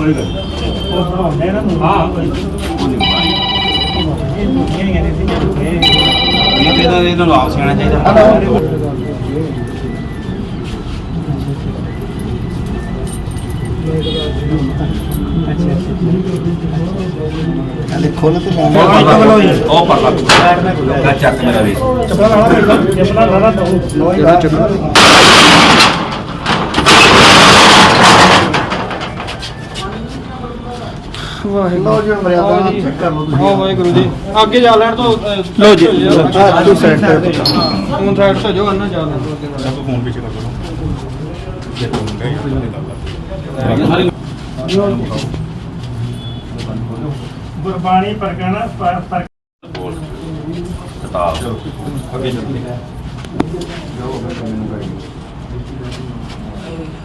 ਕੋਈ ਗੱਲ ਉਹ ਬਣਾਉਂਦੇ ਨਾ ਹਾਂ। ਕੋਈ ਇਹ ਦੁਨੀਆ ਹੀ ਕਹਿੰਦੇ ਸੀ ਜਾਂਦੇ ਇਹ ਤਾਂ ਇਹਨਾਂ ਨੂੰ ਆਪ ਸਿਆਣਾ ਚਾਹੀਦਾ। ਲਿਖੋ ਨਾ ਤੇ ਲਾ ਉਹ ਪਰ ਲਾ ਕਾ ਚੱਕ ਮੇਰਾ ਵੀ। ਚੱਪਲਾਂ ਲਾਣਾ ਚੱਪਲਾਂ ਲਾਣਾ ਤਾਂ ਜਿਹੜਾ ਚੱਲਣਾ ਲੋ ਜੀ ਮਰਿਆਦਾ ਨਾਲ ਚੈੱਕ ਕਰ ਲਓ ਹਾਂ ਵਾਹਿਗੁਰੂ ਜੀ। ਅੱਗੇ ਜਾ ਲੈਣ ਤੋਂ ਲੋ ਜੀ ਆ ਤੂੰ ਸਾਈਡ ਤੇ ਹੁਣ ਸਾਈਡ ਤੇ ਜੋ ਅੰਨਾ ਜਾ ਲੈਣ ਤੋਂ ਅੱਗੇ। ਜਾ ਲੈਣ। ਫੋਨ ਪਿੱਛੇ ਕਰ ਲਓ ਜੇ ਤੋਂ ਮੁੰਡਾ ਹੀ ਗੱਲ ਗੁਰਬਾਣੀ ਪਰਗਣਾ ਪਰ ਪਰ ਬੋਲ। ਕਿਤਾਬ। ਅੱਗੇ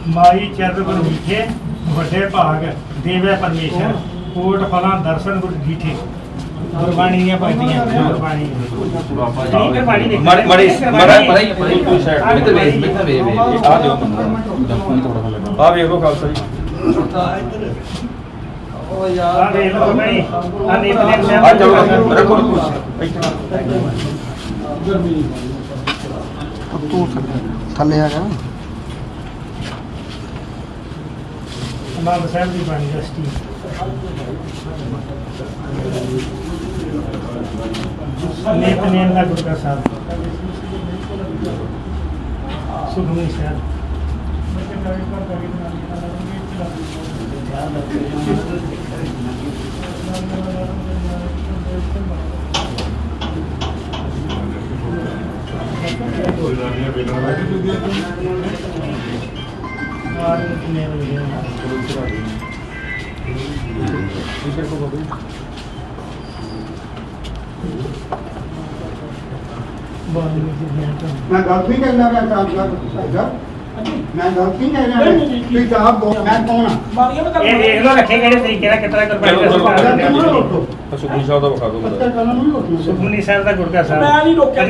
ਮਾਈ ਚਰਨ ਗੁਰ ਵਿਖੇ ਵੱਡੇ ਭਾਗ ਦੇਵੇ ਪਰਮੇਸ਼ਰ। ਕੋਟ ਫਲਾਂ ਦਰਸ਼ਨ ਗੁਰ ਦੀਠੇ ਗੁਰਬਾਣੀ ਦੀਆਂ ਪੰਕਤੀਆਂ ਗੁਰਬਾਣੀ ਠੀਕ ਹੈ ਬਾਣੀ ਦੇਖ ਮੜੀ ਮੜੀ ਮੜਾ ਮੜੀ ਮੜੀ ਕੋਈ ਸਾਈਡ ਮਿੱਤਰ ਵੇ ਮਿੱਤਰ ਵੇ ਵੇ ਆ ਦਿਓ ਮੈਨੂੰ ਆ ਵੇਖ ਲੋ ਖਾਲਸਾ ਜੀ ਆ ਵੇਖ ਲਓ ਬਈ ਆ ਨਿਤਨੇਮ ਸਾਹਿਬ ਆ ਚਲੋ ਰੱਖੋ ਰੱਖੋ ਤੂੰ ਥੱਲੇ ਆ ਜਾ ਆਨੰਦ ਸਾਹਿਬ ਦੀ ਬਾਣੀ ਦਾ ਸਟੀਲ ਨਿਤਨੇਮ ਦਾ ਗੁਰਕਾ ਸਾਹਿਬ। ਸੁਖਮਨੀ ਸਾਹਿਬ। ਆਰ ਨਿਤਨੇਮ ਲਿਖਿਆ ਬਾਣੀ ਦੀ ਗਿਆਨ ਤਾਂ ਮੈਂ ਗਲਤ ਨਹੀਂ ਕਹਿਣਾ ਮੈਂ ਕੰਮ ਕਰ ਮੈਂ ਗਲਤ ਨਹੀਂ ਕਹਿ ਰਿਹਾ ਤੁਸੀਂ ਤਾਂ ਆਪ ਬੋਲ ਮੈਂ ਕੌਣ ਆ ਇਹ ਵੇਖ ਲਓ ਰੱਖੇ ਕਿਹੜੇ ਤਰੀਕੇ ਨਾਲ ਕਿਤਨਾ ਕੁਰਬਾਨੀ ਦਾ ਸਰਕਾਰ ਪੱਤਰ ਨੇ ਕਲਮ ਰੋਕੋ ਸੁਖੀ ਸਾਹਿਬ ਦਾ ਵਿਖਾ ਦਿਓ ਪੱਤਰ ਕਲਮ ਨਹੀਂ ਰੋਕੋ ਸੁਖਮਨੀ ਸਾਹਿਬ ਦਾ ਗੁਰਕਾ ਸਾਹਿਬ ਮੈਂ ਨਹੀਂ ਰੋਕਿਆ।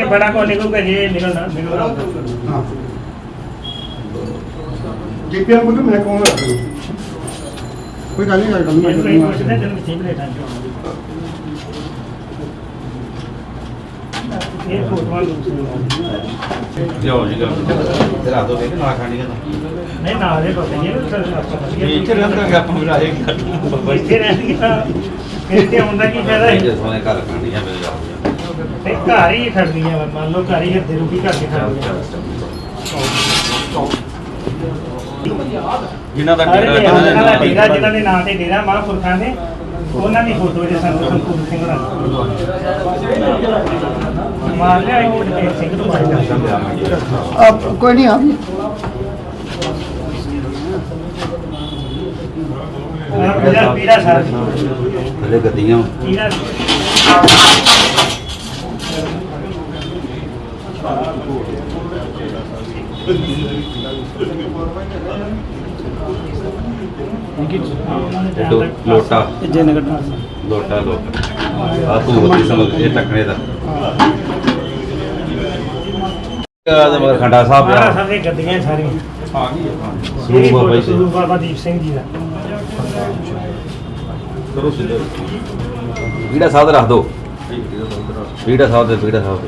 ਕੋਈ ਗੱਲ ਨਹੀਂ ਗੱਲ ਕਿੱਥੇ ਬਲੇਟਾਂ ਇਹ ਫੋਟੋਆਂ ਦੂਸਰੀ ਲਿਓ। ਜੀ ਲਿਓ ਤੇਰਾ ਦੋ ਵੇਖ ਨਾ ਖਾਣੀ ਦਾ ਨਹੀਂ ਨਾ ਦੇ ਪਤਾ ਨਹੀਂ ਇਹ ਇਹ ਇੱਥੇ ਰਹਿੰਦਾ ਆਪਾਂ ਵੀ ਆਏਗਾ ਇੱਥੇ ਰਹਿੰਦੀਆਂ ਫਿਰ ਤੇ ਆਉਂਦਾ ਕੀ ਫਾਇਦਾ? ਹੈ ਜੇ ਸੋਨੇ ਘਰ ਖਾਣੀ ਆ ਮੇਰੇ ਜਾਓ ਤੇ ਘਰ ਹੀ ਖੜਦੀਆਂ ਵਾ ਮੰਨ ਲਓ ਘਰ ਹੀ ਹੱਥੇ ਰੁਕੀ ਘਰ ਕੇ ਖੜਦੀਆਂ ਜਿਨ੍ਹਾਂ ਦਾ ਡੇਰਾ ਦਾ ਜਿਨ੍ਹਾਂ ਡੇਰਾ ਜਿਨ੍ਹਾਂ ਦੇ ਨਾਂ ਤੇ ਡੇਰਾ ਮਹਾਂਪੁਰਖਾਂ ਦੇ ਉਹਨਾਂ ਦੀ ਫੋਟੋ ਇਹਦੇ ਸੰਤ ਸੰਪੂਰਨ ਸਿੰਘ ਹੋਣਾ ਮਾਰ ਲਿਆ ਇੱਕ ਗੁਰਤੇਜ ਸਿੰਘ ਨੂੰ ਮਾਰ ਲਿਆ। ਆਪ ਕੋਈ ਨਹੀਂ ਆ ਆਹ ਪੀੜਾ ਪੀੜਾ ਸਾਹਿਬ ਹਲੇ ਗੱਦੀਆਂ ਪੀੜਾ ਲੋ- ਲੋਟਾ। ਜੇ ਨਗਰ ਲੋਟਾ ਲੋਟਾ। ਆ ਤੂੰ ਉਹਦੀ ਸਮਝ ਇਹ ਟੱਕਣੇ ਦਾ। ਆ ਦਾ ਮਗਰ ਖੰਡਾ ਸਾਹਿਬ ਆ। ਸਾਹਿਬ ਦੀਆਂ ਗੱਦੀਆਂ ਸਾਰੀਆਂ। ਆ ਗਈ ਇਹ ਬਾਬਾ ਫੋਟੋ ਜੀ। ਗੁਰੂ ਬਾਬਾ ਦੀਪ ਸਿੰਘ ਜੀ ਦਾ। ਕਰੋ ਸਿੱਧਾ। ਵੀੜਾ ਸਾਹਿਬ ਦਾ ਰੱਖ ਦੋ। ਵੀੜਾ ਸਾਹਿਬ ਦੇ। ਵੀੜਾ ਸਾਹਿਬ ਦੇ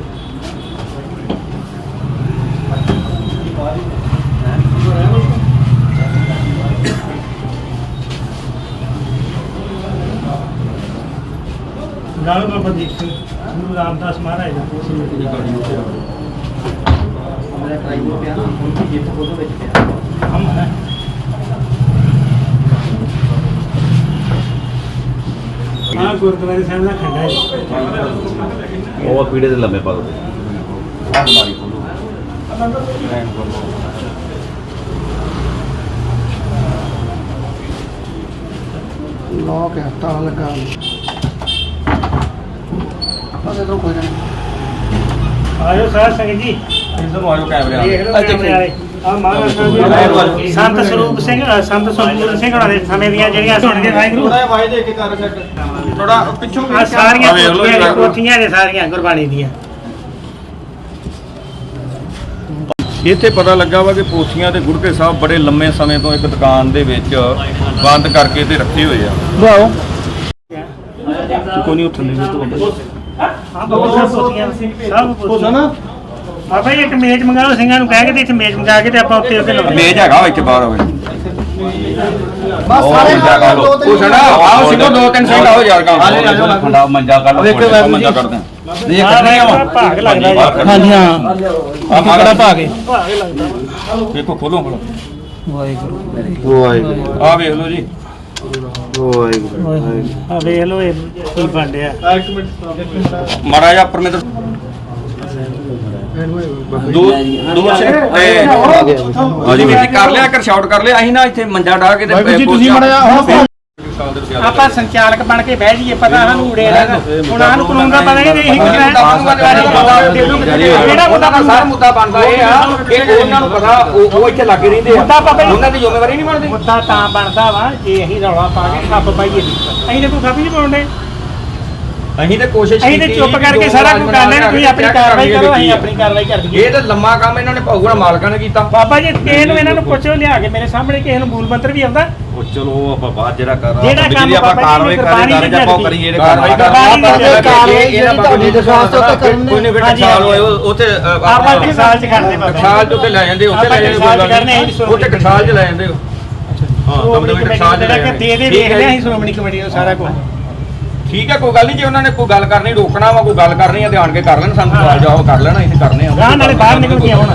ਨਾਲ ਬਾਬਾ ਦੀਪ ਸਿੰਘ ਗੁਰੂ ਰਾਮਦਾਸ ਮਹਾਰਾਜ ਦਾ ਹਮ ਹੈ ਆ ਗੁਰਦੁਆਰੇ ਸਾਹਿਬ ਦਾ ਖੰਡਾ ਹੈ ਉਹ ਪੀੜੇ ਦੇ ਲੰਮੇ ਪਾ ਦੋ ਲੋਕ ਹੈ ਤਾਂ ਲਗਾ ਅਸੇ ਤੋਂ ਕੋਈ ਨਹੀਂ ਆਇਓ ਸਾਧ ਸੰਗਤ ਜੀ। ਇਧਰ ਨੂੰ ਆਇਓ ਕੈਮਰੇ ਦੇਖ ਲਓ ਕੈਮਰੇ ਵਾਲੇ। ਆ ਮਹਾਰਾਜ ਸਾਹਿਬ ਜੀ। ਸੰਤ ਸਰੂਪ ਸਿੰਘ ਅ, ਸੰਤ ਸਰੂਪ ਸਿੰਘ ਹੋਣਾ ਦੇ ਸਮੇਂ ਦੀਆਂ ਜਿਹੜੀਆਂ ਸੁਣਦੇ ਵਾਹਿਗੁਰੂ ਥੋੜਾ ਜਿਹਾ ਵਾਇਦੇ ਕੇ ਕਰ ਛੱਡ। ਥੋੜਾ ਪਿੱਛੋਂ ਆ ਸਾਰੀਆਂ ਆ ਵੇਖ ਲਓ ਕੋਠੀਆਂ ਨੇ ਇਹਦਾ। ਕੋਠੀਆਂ ਨੇ ਸਾਰੀਆਂ ਗੁਰਬਾਣੀ ਦੀਆਂ। ਇੱਥੇ ਪਤਾ ਲੱਗਾ ਵਾ ਕਿ ਪੋਥੀਆਂ ਤੇ ਗੁਰਕੇ ਸਾਹਿਬ ਬੜੇ ਲੰਮੇ ਸਮੇਂ ਤੋਂ ਇੱਕ ਦੁਕਾਨ ਦੇ ਵਿੱਚ ਬੰਦ ਕਰਕੇ ਤੇ ਰੱਖੇ ਹੋਏ ਆ। ਲਿਆਓ ਕੋਈ ਨਹੀਂ ਉੱਥੇ ਨਹੀਂ ਤੋਂ ਸਭ ਨਾ ਬਾਬਾ ਜੀ ਇੱਕ ਮੇਜ਼ ਮੰਗਾਓ ਸਿੰਘਾਂ ਨੂੰ ਕਹਿ ਕੇ ਤੇ ਇੱਥੇ ਮੇਜ਼ ਮੰਗਾ ਕੇ ਤੇ ਆਪਾਂ ਉੱਤੇ ਉੱਤੇ ਲਾਉਂਦੇ ਮੇਜ਼ ਹੈਗਾ ਵਾ ਇੱਥੇ ਬਾਹਰ ਹੋਵੇ। ਬਸ ਸਾਰੇ ਮੰਜਾ ਕਰ ਲਓ। ਉਹ ਛੜਾ ਆਓ ਸਿੰਘੋ ਦੋ ਤਿੰਨ ਸਿੰਘ ਆਓ ਯਾਰ ਕੰਮ। ਠੰਡਾ ਮੰਜਾ ਕਰ ਲਓ ਮੰਜਾ ਕਰਦੇ ਆ ਨਹੀਂ ਕੱਢਣੇ ਆ ਭਾਗ ਲੱਗਦਾ ਜੀ। ਹਾਂਜੀ ਹਾਂ। ਆ ਮਾਗੜਾ ਭਾਗ ਭਾਗ ਲੱਗਦਾ। ਦੇਖੋ ਖੋਲੋ ਖੋਲੋ ਵਾਹਿਗੁਰੂ। ਆ ਵੇਖ ਲਓ ਜੀ। ਵਾਹਿਗੁਰੂ ਆ ਵੇਖ ਇਹ ਕੀ ਮਾੜਾ ਜਿਹਾ ਪਰਮੇਂਦਰ ਦੋ ਦੋ ਤੇ ਹਾਂਜੀ ਵੀਰ ਜੀ ਕਰ ਲਿਆ ਕਰ ਸ਼ਾਟ ਕਰ ਲਿਆ। ਅਸੀਂ ਨਾ ਇੱਥੇ ਮੰਜਾ ਢਾ ਕੇ ਤੇ ਜੀ ਤੁਸੀਂ ਮਾੜਾ ਜਿਹਾ ਹੁਣ ਆਪਾਂ ਸੰਚਾਲਕ ਬਣ ਕੇ ਬਹਿ ਜਾਈਏ ਪਤਾ ਸਾਨੂੰ ਉੜੇ ਲੈਣਾ ਹੁਣ ਆਨੂੰ ਕਾਨੂੰਨ ਦਾ ਪਤਾ ਨਹੀਂ ਤੇ ਇਹੀ ਕਿਹੜਾ ਮੁੱਦਾ ਦਾ ਸਾਰਾ ਮੁੱਦਾ ਬਣਦਾ ਇਹ ਆ। ਕਿ ਉਹਨਾਂ ਨੂੰ ਪਤਾ ਉਹ ਇੱਥੇ ਲੱਗੇ ਰਹਿੰਦੇ ਆ। ਮੁੱਦਾ ਪਤਾ ਹੀ- ਉਹਨਾਂ ਦੀ ਜ਼ਿੰਮੇਵਾਰੀ ਨਹੀਂ ਬਣਦੀ। ਮੁੱਦਾ ਤਾਂ ਬਣਦਾ ਵਾ ਜੇ ਅਸੀਂ ਰੌਲਾ ਪਾ ਕੇ ਖੱਪ ਪਾਈਏ। ਅਸੀਂ ਤੇ ਕੋਈ ਖੱਪ ਨਹੀਂ ਪਾਉਂਦੇ। ਅਸੀਂ ਤੇ ਕੋਸ਼ਿਸ਼ ਅਸੀਂ ਤੇ ਕੀਤੀ ਚੁੱਪ ਵੀ ਕਰਕੇ ਸਾਰਾ ਕੁਝ ਕਰ ਲੈਣਾ ਤੁਸੀਂ ਆਪਣੀ ਕਾਰਵਾਈ ਕਰੋ ਅਸੀਂ ਆਪਣੀ ਕਾਰਵਾਈ ਕਰ ਦਈਏ ਇਹ ਤਾਂ ਲੰਮਾ ਕੰਮ ਇਹਨਾਂ ਨੇ ਭਾਊਗਾ ਮਾਲਕਾਂ ਨੇ ਕੀਤਾ। ਬਾਬਾ ਜੀ ਕਿਸੇ ਨੂੰ ਇਹਨਾਂ ਨੂੰ ਪੁੱਛੋ ਲਿਆ ਕੇ ਮੇਰੇ ਸਾਹਮਣੇ ਕਿਸੇ ਨੂੰ ਮੂਲ ਮੰਤਰ ਵੀ ਆਉਂਦਾ। ਉਹ ਚਲੋ ਆਪਾਂ ਬਾਅਦ ਜਿਹੜਾ ਕਰ ਜਿਹੜਾ ਕੰਮ ਆਪਾਂ ਕਾਰਵਾਈ ਕਰਾਂਗੇ ਗੁਰਬਾਣੀ ਜਾਂ ਆਪਾਂ ਦੀ ਕਰੀਏ ਇਹਦੇ ਕਾਰਵਾਈ। ਕਰਾਂਗੇ ਕਾਰਵਾਈ ਜਿਹੜੀ ਤੁਹਾਡੀ ਦਰਖਾਸਤ ਉੱਤੇ ਕਰਨੀ। ਕੋਈ ਨਹੀਂ ਬੇਟਾ ਸਾਲ ਹੋਏ ਉਹ- ਉੱਥੇ ਆਪਾਂ ਟਕਸਾਲ ਚ ਖੜਦੇ ਬਾਬਾ ਟਕਸਾਲ ਚ ਉੱਤੇ ਲੈ ਜਾਂਦੇ ਉੱਥੇ ਲੈ ਜਾਂਦੇ ਤੇ ਟਕਸਾਲ ਚ ਲੈ ਜਾਂਦੇ ਹੋ ਹਾਂ ਸ਼੍ਰੋਮਣੀ ਦਮਦਮੀ ਕਮੇਟੀ ਟਕਸਾਲ ਚ ਦਾ ਲੈ ਕਿ ਜਾਂਦੇ। ਦੇ ਦੇ ਹੈ ਲਿਆ। ਅਸੀਂ ਸ਼੍ਰੋਮਣੀ ਕਮੇਟੀ ਦਾ ਸਾਰਾ ਕੁਝ। ਠੀਕ ਹੈ ਕੋਈ ਗੱਲ ਨਹੀਂ ਜੇ ਉਹਨਾਂ ਨੇ ਕੋਈ ਗੱਲ ਕਰਨੀ ਰੋਕਣਾ ਵਾ ਕੋਈ ਗੱਲ ਕਰਨੀ ਆ ਤੇ ਆਣ ਕੇ ਕਰ ਲੈਣ ਸਾਨੂੰ ਸਵਾਲ ਜਵਾਬ ਕਰ ਲੈਣਾ ਅਸੀਂ ਕਰਨੇ ਆ। ਗਾਂ ਨਾਲੇ ਬਾਹਰ ਨਿਕਲ ਕੇ ਆਉਣ।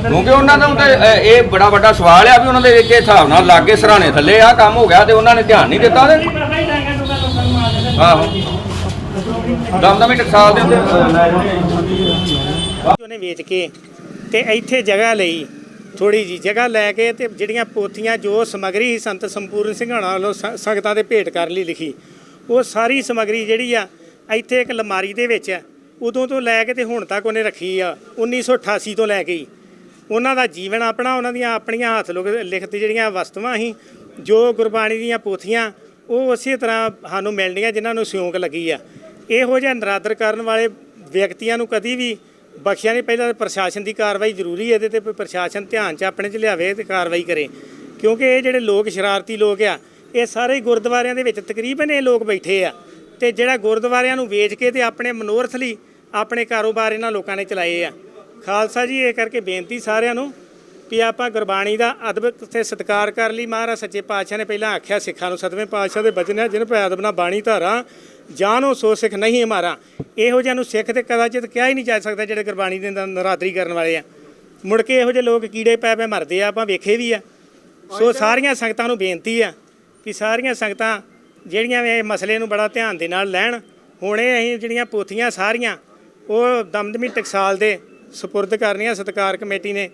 ਕਿਉਂਕਿ ਉਹਨਾਂ ਦਾ ਤੇ ਇਹ ਬੜਾ ਵੱਡਾ ਸਵਾਲ ਆ ਵੀ ਉਹਨਾਂ ਦੇ ਇੱਕ ਹਿਸਾਬ ਨਾਲ ਲਾਗੇ ਸਰਾਣੇ ਥੱਲੇ ਆ ਕੰਮ ਹੋ ਗਿਆ ਤੇ ਉਹਨਾਂ ਨੇ ਧਿਆਨ ਨਹੀਂ ਦਿੱਤਾ ਉਹਦੇ ਆਹੋ। ਦਮਦਮੀ ਟਕਸਾਲ ਦੇ ਉੱਤੇ ਉਹਨੇ ਵੇਚ ਕੇ ਤੇ ਇੱਥੇ ਜਗ੍ਹਾ ਲਈ ਥੋੜੀ ਜੀ ਜਗ੍ਹਾ ਲੈ ਕੇ ਤੇ ਜਿਹੜੀਆਂ ਪੋਥੀਆਂ ਜੋ ਸਮਗਰੀ ਸੰਤ ਸੰਪੂਰਨ ਸਿੰਘਾਣਾ ਵੱਲੋਂ ਸ- ਸੰਗਤਾਂ ਦੇ ਭੇਟ ਕਰਨ ਲਈ ਲਿਖੀ। ਉਹ ਸਾਰੀ ਸਮਗਰੀ ਜਿਹੜੀ ਆ, ਇੱਥੇ ਇੱਕ ਲਮਾਰੀ ਦੇ ਵਿੱਚ ਆ। ਉਦੋਂ ਤੋਂ ਲੈ ਕੇ ਤੇ ਹੁਣ ਤੱਕ ਉਹਨੇ ਰੱਖੀ ਆ। 1988 ਤੋਂ ਲੈ ਕੇ ਹੀ। ਉਹਨਾਂ ਦਾ ਜੀਵਨ ਆਪਣਾ, ਉਹਨਾਂ ਦੀਆਂ ਆਪਣੀਆਂ ਹੱਥ ਲੋਕ, ਲਿਖਤ ਜਿਹੜੀਆਂ ਵਸਤੂਆਂ ਸੀ, ਜੋ ਗੁਰਬਾਣੀ ਦੀਆਂ ਪੋਥੀਆਂ, ਉਹ ਉਸੇ ਤਰ੍ਹਾਂ ਸਾਨੂੰ ਮਿਲਣੀਆਂ ਜਿਨ੍ਹਾਂ ਨੂੰ ਸਿਉਂਕ ਲੱਗੀ ਆ। ਇਹੋ ਜਿਹਾ ਨਰਾਦਰ ਕਰਨ ਵਾਲੇ ਵਿਅਕਤੀਆਂ ਨੂੰ ਕਦੀ ਵੀ ਬਖਸ਼ਿਆ ਨਹੀਂ। ਪਹਿਲਾਂ ਪ੍ਰਸ਼ਾਸਨ ਦੀ ਕਾਰਵਾਈ ਜ਼ਰੂਰੀ ਹੈ ਇਹਦੇ ਤੇ ਪ੍ਰਸ਼ਾਸਨ ਧਿਆਨ 'ਚ ਆਪਣੇ 'ਚ ਲਿਆਵੇ ਤੇ ਕਾਰਵਾਈ ਕਰੇ। ਕਿਉਂਕਿ ਇਹ ਜਿਹੜੇ ਲੋਕ, ਸ਼ਰਾਰਤੀ ਲੋਕ ਆ ਇਹ ਸਾਰੇ ਗੁਰਦੁਆਰਿਆਂ ਦੇ ਵਿੱਚ ਤਕਰੀਬਨ ਇਹ ਲੋਕ ਬੈਠੇ ਆ ਤੇ ਜਿਹੜਾ ਗੁਰਦੁਆਰਿਆਂ ਨੂੰ ਵੇਚ ਕੇ ਤੇ ਆਪਣੇ ਮਨੋਰਥ ਲਈ ਆਪਣੇ ਕਾਰੋਬਾਰ ਇਹਨਾਂ ਲੋਕਾਂ ਨੇ ਚਲਾਏ ਆ। ਖਾਲਸਾ ਜੀ ਇਹ ਕਰਕੇ ਬੇਨਤੀ ਸਾਰਿਆਂ ਨੂੰ ਵੀ ਆਪਾਂ ਗੁਰਬਾਣੀ ਦਾ ਅਦਬ ਤੇ ਸਤਿਕਾਰ ਕਰ ਲਈ। ਮਹਾਰਾਜ ਸੱਚੇ ਪਾਤਸ਼ਾਹ ਨੇ ਪਹਿਲਾਂ ਆਖਿਆ ਸਿੱਖਾਂ ਨੂੰ ਸਤਵੇਂ ਪਾਤਸ਼ਾਹ ਦੇ ਬਚਨ ਹੈ ਜਿਨ ਭੈ ਅਦਬ ਨਾ ਬਾਣੀ ਧਾਰਾ ਜਾਨੋ ਸੋ ਸਿੱਖ ਨਹੀਂ ਹਮਾਰਾ। ਇਹੋ ਜਿਹਾ ਨੂੰ ਸਿੱਖ ਤੇ ਕਦਾਚਿਤ ਕਿਹਾ ਹੀ ਨਹੀਂ ਜਾ ਸਕਦਾ ਜਿਹੜੇ ਗੁਰਬਾਣੀ ਦੇ ਨਰਾਦਰੀ ਕਰਨ ਵਾਲੇ ਆ। ਮੁੜ ਕੇ ਇਹੋ ਜਿਹੇ ਲੋਕ ਕੀੜੇ ਪੈ ਪੈ ਮਰਦੇ ਆ ਆਪਾਂ ਵੇਖੇ ਵੀ ਆ। ਸੋ ਸਾਰੀਆਂ ਸੰਗਤਾਂ ਨੂੰ ਬੇਨਤੀ ਆ ਕਿ ਸਾਰੀਆਂ ਸੰਗਤਾਂ ਜਿਹੜੀਆਂ ਇਹ ਮਸਲੇ ਨੂੰ ਬੜਾ ਧਿਆਨ ਦੇ ਨਾਲ ਲੈਣ, ਹੁਣੇ ਅਸੀਂ ਜਿਹੜੀਆਂ ਪੋਥੀਆਂ ਸਾਰੀਆਂ, ਉਹ ਦਮਦਮੀ ਟਕਸਾਲ ਦੇ ਸਪੁਰਦ ਕਰਨੀਆਂ ਸਤਕਾਰ ਕਮੇਟੀ ਨੇ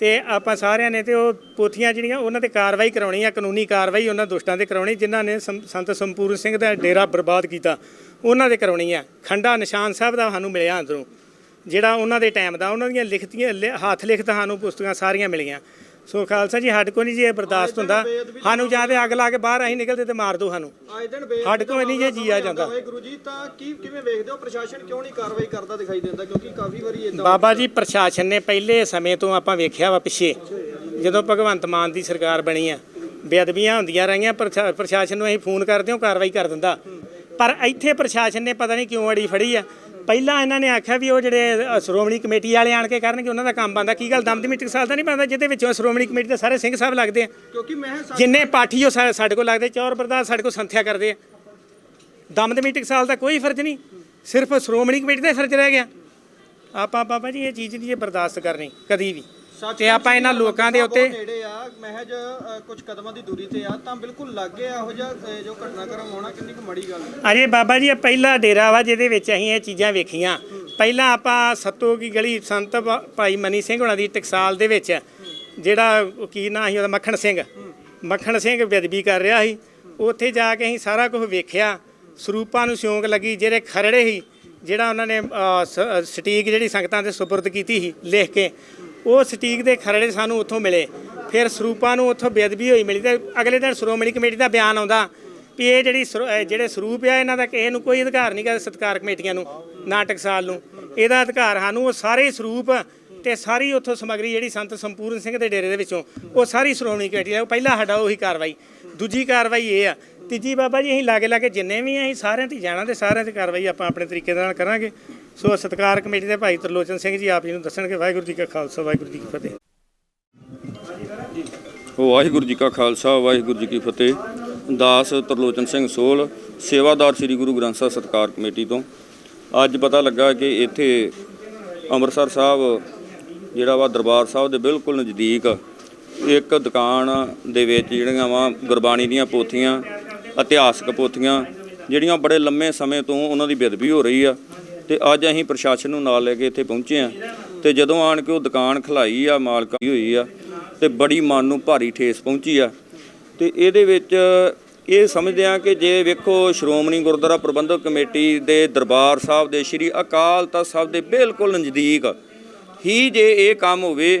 ਤੇ ਆਪਾਂ ਸਾਰਿਆਂ ਨੇ ਤੇ ਉਹ ਪੋਥੀਆਂ ਜਿਹੜੀਆਂ ਉਹਨਾਂ ਤੇ ਕਾਰਵਾਈ ਕਰਾਉਣੀ ਆ, ਕਾਨੂੰਨੀ ਕਾਰਵਾਈ ਉਹਨਾਂ ਦੁਸ਼ਟਾਂ ਤੇ ਕਰਾਉਣੀ, ਜਿਨ੍ਹਾਂ ਨੇ ਸੰਤ ਸੰਪੂਰਨ ਸਿੰਘ ਦਾ ਡੇਰਾ ਬਰਬਾਦ ਕੀਤਾ, ਉਹਨਾਂ ਤੇ ਕਰਾਉਣੀ ਆ। ਖੰਡਾ ਨਿਸ਼ਾਨ ਸਾਹਿਬ ਦਾ ਸਾਨੂੰ ਮਿਲਿਆ ਅੰਦਰੋਂ, ਜਿਹੜਾ ਉਹਨਾਂ ਦੇ ਟਾਈਮ ਦਾ, ਉਹਨਾਂ ਦੀਆਂ ਲਿਖਤੀਆਂ, ਲਿ- ਹੱਥ ਲਿਖਤ ਸਾਨੂੰ ਪੁਸਤਕਾਂ ਸਾਰੀਆਂ ਮਿਲੀਆਂ। ਸੋ ਖਾਲਸਾ ਜੀ ਸਾਡੇ ਕੋਲ ਨਹੀਂ ਜੀ ਇਹ ਬਰਦਾਸ਼ਤ ਹੁੰਦਾ। ਸਾਨੂੰ ਜਾਂ ਤੇ ਅੱਗ ਲਾ ਕੇ ਬਾਹਰ ਅਸੀਂ ਨਿਕਲਦੇ ਤੇ ਮਾਰ ਦਿਓ ਸਾਨੂੰ। ਅੱਜ ਦਿਨ ਸਾਡੇ ਕੋਲ ਨਹੀਂ ਜੇ ਜੀਆ ਜਾਂਦਾ। ਗੁਰੂ ਜੀ ਤਾਂ ਕੀ ਕਿਵੇਂ ਵੇਖਦੇ ਹੋ? ਪ੍ਰਸ਼ਾਸਨ ਕਿਉਂ ਨਹੀਂ ਕਾਰਵਾਈ ਕਰਦਾ ਦਿਖਾਈ ਦਿੰਦਾ? ਕਿਉਂਕਿ ਕਾਫੀ ਵਾਰੀ ਇਦਾਂ ਬਾਬਾ ਜੀ ਪ੍ਰਸ਼ਾਸਨ ਨੇ ਪਹਿਲੇ ਸਮੇਂ ਤੋਂ ਆਪਾਂ ਵੇਖਿਆ ਵਾ ਪਿੱਛੇ। ਜਦੋਂ ਭਗਵੰਤ ਮਾਨ ਦੀ ਸਰਕਾਰ ਬਣੀ ਆ ਬੇਅਦਬੀਆਂ ਹੁੰਦੀਆਂ ਰਹੀਆਂ ਪ੍ਰਸ਼ਾ- ਪ੍ਰਸ਼ਾਸਨ ਨੂੰ ਅਸੀਂ ਫੋਨ ਕਰਦੇ ਹਾਂ ਕਾਰਵਾਈ ਕਰ ਦਿੰਦਾ। ਪਰ ਇੱਥੇ ਪ੍ਰਸ਼ਾਸਨ ਨੇ ਪਤਾ ਨਹੀਂ ਕਿਉਂ ਅੜੀ ਫੜੀ ਆ। ਪਹਿਲਾਂ ਇਹਨਾਂ ਨੇ ਆਖਿਆ ਵੀ ਉਹ ਜਿਹੜੇ ਅ, ਸ਼੍ਰੋਮਣੀ ਕਮੇਟੀ ਵਾਲੇ ਆਣ ਕੇ ਕਰਨਗੇ ਉਹਨਾਂ ਦਾ ਕੰਮ ਬੰਦਾ ਕੀ ਗੱਲ ਦਮਦਮੀ ਟਕਸਾਲ ਦਾ ਨਹੀਂ ਬੰਦਾ ਜਿਹਦੇ ਵਿੱਚੋਂ ਸ਼੍ਰੋਮਣੀ ਕਮੇਟੀ ਦੇ ਸਾਰੇ ਸਿੰਘ ਸਾਹਿਬ ਲੱਗਦੇ ਆ? ਕਿਉਂਕਿ ਮੈਂ ਜਿੰਨੇ ਪਾਠੀ ਉਹ ਸਾ- ਸਾਡੇ ਕੋਲ ਲੱਗਦੇ ਚੌਰ ਬਰਦਾਸ ਸਾਡੇ ਕੋਲ ਸੰਥਿਆ ਕਰਦੇ ਆ। ਦਮਦਮੀ ਟਕਸਾਲ ਦਾ ਕੋਈ ਫਰਜ਼ ਨਹੀਂ ਸਿਰਫ ਸ਼੍ਰੋਮਣੀ ਕਮੇਟੀ ਦਾ ਹੀ ਫਰਜ਼ ਰਹਿ ਗਿਆ। ਆਪਾਂ ਬਾਬਾ ਜੀ ਇਹ ਚੀਜ਼ ਨਹੀਂ ਜੇ ਬਰਦਾਸ਼ਤ ਕਰਨੀ ਕਦੀ ਵੀ। ਤੇ ਆਪਾਂ ਇਹਨਾਂ ਲੋਕਾਂ ਦੇ ਉੱਤੇ ਨੇੜੇ ਆ ਮਹਿਜ ਕੁਝ ਕਦਮਾਂ ਦੀ ਦੂਰੀ ਤੇ ਆ ਤਾਂ ਬਿਲਕੁਲ ਲੱਗੇ ਇਹੋ ਜਿਹਾ ਜੋ ਘਟਨਾਕ੍ਰਮ ਹੋਣਾ ਕਿੰਨੀ ਕੁ ਮਾੜੀ ਗੱਲ ਹੈ। ਅਰੇ ਬਾਬਾ ਜੀ ਇਹ ਪਹਿਲਾ ਡੇਰਾ ਵਾ ਜਿਹਦੇ ਵਿੱਚ ਅਸੀਂ ਇਹ ਚੀਜ਼ਾਂ ਵੇਖੀਆਂ। ਪਹਿਲਾਂ ਆਪਾਂ ਸੱਤੋ ਕੀ ਗਲੀ ਸੰਤ ਭਾਈ ਮਨੀ ਸਿੰਘ ਹੁਣਾਂ ਦੀ ਟਕਸਾਲ ਦੇ ਵਿੱਚ ਜਿਹੜਾ ਕੀ ਨਾਂ ਸੀ ਉਹਦਾ ਮੱਖਣ ਸਿੰਘ। ਮੱਖਣ ਸਿੰਘ ਬੇਅਦਬੀ ਕਰ ਰਿਹਾ ਸੀ। ਉੱਥੇ ਜਾ ਕੇ ਅਸੀਂ ਸਾਰਾ ਕੁਝ ਵੇਖਿਆ। ਸਰੂਪਾਂ ਨੂੰ ਸਿਉਂਕ ਲੱਗੀ ਜਿਹੜੇ ਖਰੜੇ ਸੀ ਜਿਹੜਾ ਉਹਨਾਂ ਨੇ ਸਟੀਕ ਜਿਹੜੀ ਸੰਗਤਾਂ ਦੇ ਸੁਪਰਦ ਕੀਤੀ ਸੀ ਲਿਖ ਕੇ ਉਹ ਸਟੀਕ ਦੇ ਖਰੜੇ ਸਾਨੂੰ ਉੱਥੋਂ ਮਿਲੇ। ਫਿਰ ਸਰੂਪਾਂ ਨੂੰ ਉੱਥੋਂ ਬੇਅਦਬੀ ਹੋਈ ਮਿਲੀ ਤੇ ਅਗਲੇ ਦਿਨ ਸ਼੍ਰੋਮਣੀ ਕਮੇਟੀ ਦਾ ਬਿਆਨ ਆਉਂਦਾ ਵੀ ਇਹ ਜਿਹੜੀ ਸਰੋ- ਜਿਹੜੇ ਸਰੂਪ ਆ, ਇਹਨਾਂ ਦਾ ਕਿਸੇ ਨੂੰ ਕੋਈ ਅਧਿਕਾਰ ਨਹੀਂ ਗਾ ਸਤਕਾਰ ਕਮੇਟੀਆਂ ਨੂੰ, ਨਾਟਕ ਸਾਲ ਨੂੰ। ਇਹਦਾ ਅਧਿਕਾਰ ਸਾਨੂੰ ਉਹ ਸਾਰੇ ਸਰੂਪ ਤੇ ਸਾਰੀ ਉੱਥੋਂ ਸਮੱਗਰੀ ਜਿਹੜੀ ਸੰਤ ਸੰਪੂਰਨ ਸਿੰਘ ਦੇ ਡੇਰੇ ਦੇ ਵਿੱਚੋਂ, ਉਹ ਸਾਰੀ ਸ਼੍ਰੋਮਣੀ ਕਮੇਟੀ ਦਾ, ਉਹ ਪਹਿਲਾ ਸਾਡਾ ਉਹੀ ਕਾਰਵਾਈ। ਦੂਜੀ ਕਾਰਵਾਈ ਇਹ ਆ। ਤੀਜੀ ਬਾਬਾ ਜੀ, ਅਸੀਂ ਲਾਗੇ ਲਾਗੇ ਜਿੰਨੇ ਵੀ ਆ, ਅਸੀਂ ਸਾਰਿਆਂ ਤੇ ਜਾਣਾ ਤੇ ਸਾਰਿਆਂ ਤੇ ਕਾਰਵਾਈ ਆਪਾਂ ਆਪਣੇ ਤਰੀਕੇ ਨਾਲ ਕਰਾਂਗੇ। ਸੋ ਸਤਕਾਰ ਕਮੇਟੀ ਦੇ ਭਾਈ ਤਰਲੋਚਨ ਸਿੰਘ ਜੀ, ਆਪ ਜੀ ਨੂੰ ਦੱਸਣਗੇ ਵਾਹਿਗੁਰੂ ਜੀ ਕਾ ਖਾਲਸਾ, ਵਾਹਿਗੁਰੂ ਜੀ ਕੀ ਫਤਿਹ। ਵਾਹਿਗੁਰੂ ਜੀ ਕਾ ਖਾਲਸਾ, ਵਾਹਿਗੁਰੂ ਜੀ ਕੀ ਫਤਿਹ। ਦਾਸ ਤਰਲੋਚਨ ਸਿੰਘ ਸੋਲ, ਸੇਵਾਦਾਰ ਸ੍ਰੀ ਗੁਰੂ ਗ੍ਰੰਥ ਸਾਹਿਬ ਸਤਕਾਰ ਕਮੇਟੀ ਤੋਂ। ਅੱਜ ਪਤਾ ਲੱਗਾ ਕਿ ਇੱਥੇ ਅੰਮ੍ਰਿਤਸਰ ਸਾਹਿਬ, ਜਿਹੜਾ ਵਾ ਦਰਬਾਰ ਸਾਹਿਬ ਦੇ ਬਿਲਕੁਲ ਨਜ਼ਦੀਕ ਇੱਕ ਦੁਕਾਨ ਦੇ ਵਿੱਚ ਜਿਹੜੀਆਂ ਵਾ ਗੁਰਬਾਣੀ ਦੀਆਂ ਪੋਥੀਆਂ, ਇਤਿਹਾਸਕ ਪੋਥੀਆਂ, ਜਿਹੜੀਆਂ ਬੜੇ ਲੰਮੇ ਸਮੇਂ ਤੋਂ ਉਹਨਾਂ ਦੀ ਬੇਦਬੀ ਹੋ ਰਹੀ ਆ। ਤੇ ਅੱਜ ਅਸੀਂ ਪ੍ਰਸ਼ਾਸਨ ਨੂੰ ਨਾਲ ਲੈ ਕੇ ਇੱਥੇ ਪਹੁੰਚੇ ਆ ਤੇ ਜਦੋਂ ਆਣ ਕੇ ਉਹ ਦੁਕਾਨ ਖਲਾਈ ਆ ਮਾਲਕਾਂ ਦੀ ਹੋਈ ਆ, ਤੇ ਬੜੀ ਮਨ ਨੂੰ ਭਾਰੀ ਠੇਸ ਪਹੁੰਚੀ ਆ। ਤੇ ਇਹਦੇ ਵਿੱਚ ਇਹ ਸਮਝਦੇ ਆ ਕਿ ਜੇ ਵੇਖੋ ਸ਼੍ਰੋਮਣੀ ਗੁਰਦੁਆਰਾ ਪ੍ਰਬੰਧਕ ਕਮੇਟੀ ਦੇ ਦਰਬਾਰ ਸਾਹਿਬ ਦੇ ਸ੍ਰੀ ਅਕਾਲ ਤਖਤ ਸਾਹਿਬ ਦੇ ਬਿਲਕੁਲ ਨਜ਼ਦੀਕ ਹੀ ਜੇ ਇਹ ਕੰਮ ਹੋਵੇ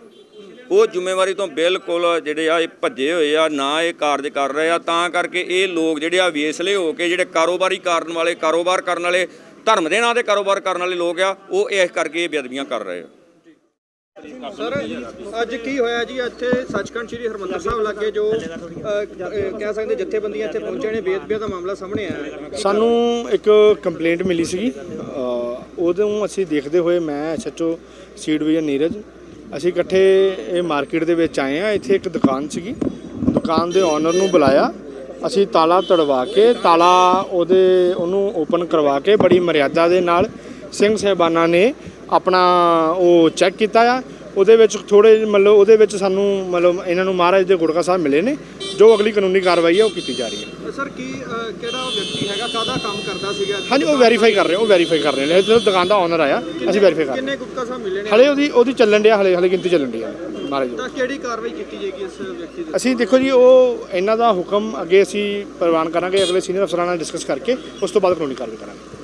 ਉਹ ਜ਼ਿੰਮੇਵਾਰੀ ਤੋਂ ਬਿਲਕੁਲ ਜਿਹੜੇ ਆ ਇਹ ਭੱਜੇ ਹੋਏ ਆ ਨਾ ਇਹ ਕਾਰਜ ਕਰ ਰਹੇ ਆ। ਤਾਂ ਕਰਕੇ ਇਹ ਲੋਕ ਜਿਹੜੇ ਆ ਵੇਸਲੇ ਹੋ ਕੇ ਜਿਹੜੇ ਕਾਰੋਬਾਰੀ ਕਰਨ ਵਾਲੇ ਕਾਰੋਬਾਰ ਕਰਨ ਵਾਲੇ ਧਰਮ ਦੇ ਨਾਂ ਤੇ ਕਾਰੋਬਾਰ ਕਰਨ ਵਾਲੇ ਲੋਕ ਆ ਉਹ ਇਸ ਕਰਕੇ ਇਹ ਬੇਅਦਬੀਆਂ ਕਰ ਰਹੇ ਆ। ਸਰ ਅੱਜ ਕੀ ਹੋਇਆ ਜੀ? ਇੱਥੇ ਸੱਚਖੰਡ ਸ੍ਰੀ ਹਰਮੰਦਰ ਸਾਹਿਬ ਲਾਗੇ ਜੋ ਕਹਿ ਸਕਦੇ ਜਥੇਬੰਦੀਆਂ ਇੱਥੇ ਪਹੁੰਚੇ ਨੇ ਬੇਅਦਬੀਆਂ ਦਾ ਮਾਮਲਾ ਸਾਹਮਣੇ ਆਇਆ ਸਾਨੂੰ ਇੱਕ ਕੰਪਲੇਂਟ ਮਿਲੀ ਸੀਗੀ। ਉਦੋਂ ਅਸੀਂ ਦੇਖਦੇ ਹੋਏ ਮੈਂ ਐਸਐਚਓ ਸੀ ਡਿਵੀਜ਼ਨ ਨੀਰਜ ਅਸੀਂ ਇਕੱਠੇ ਇਹ ਮਾਰਕੀਟ ਦੇ ਵਿੱਚ ਆਏ ਆ ਇੱਥੇ ਇੱਕ ਦੁਕਾਨ ਸੀਗੀ। ਦੁਕਾਨ ਦੇ ਓਨਰ ਨੂੰ ਬੁਲਾਇਆ। ਅਸੀਂ ਤਾਲਾ ਤੜਵਾ ਕੇ, ਤਾਲਾ ਉਹਦੇ, ਉਹਨੂੰ ਓਪਨ ਕਰਵਾ ਕੇ ਬੜੀ ਮਰਿਆਦਾ ਦੇ ਨਾਲ ਸਿੰਘ ਸਾਹਿਬਾਨਾਂ ਨੇ ਆਪਣਾ ਉਹ ਚੈੱਕ ਕੀਤਾ ਆ। ਉਹਦੇ ਵਿੱਚ ਥੋੜੇ ਮਤਲਬ ਉਹਦੇ ਵਿੱਚ ਸਾਨੂੰ ਮਤਲਬ ਇਹਨਾਂ ਨੂੰ ਮਹਾਰਾਜ ਦੇ ਗੁੜਕਾ ਸਾਹਿਬ ਮਿਲੇ ਨੇ ਜੋ ਅਗਲੀ ਕਾਨੂੰਨੀ ਕਾਰਵਾਈ ਹੈ ਉਹ ਕੀਤੀ ਜਾ ਰਹੀ ਹੈ। ਸਰ ਕੀ ਕਿਹੜਾ ਵਿਅਕਤੀ ਹੈਗਾ? ਕਾਹਦਾ ਕੰਮ ਕਰਦਾ ਸੀਗਾ? ਹਾਂਜੀ ਉਹ ਵੈਰੀਫਾਈ ਕਰ ਰਹੇ ਉਹ ਵੈਰੀਫਾਈ ਕਰ ਰਹੇ ਨੇ। ਇਹ ਦੁਕਾਨ ਦਾ ਓਨਰ ਆਇਆ ਅਸੀਂ ਵੈਰੀਫਾਈ ਕਰ ਰਹੇ ਕਿੰਨੇ ਗੁਪਤਾ ਸਾਹਿਬ ਮਿਲੇ ਨੇ? ਹਲੇ ਉਹਦੀ ਉਹਦੀ ਚੱਲਣ ਡਿਆ ਹਲੇ ਹਲੇ ਗਿਣਤੀ ਚੱਲਣ ਹੈ ਮਹਾਰਾਜ ਤਾਂ ਕਿਹੜੀ ਕਾਰਵਾਈ ਕੀਤੀ ਜਾਏਗੀ ਇਸ ਵਿਅਕਤੀ ਦੇ ਅਸੀਂ ਦੇਖੋ ਜੀ ਉਹ ਇਹਨਾਂ ਦਾ ਹੁਕਮ ਅੱਗੇ ਅਸੀਂ ਪ੍ਰਵਾਨ ਕਰਾਂਗੇ ਅਗਲੇ ਸੀਨੀਅਰ ਅਫਸਰਾਂ ਨਾਲ ਡਿਸਕਸ ਕਰਕੇ ਉਸ ਤੋਂ ਬਾਅਦ ਕਾਨੂੰਨੀ ਕਾਰਵਾਈ ਕਰਾਂਗੇ।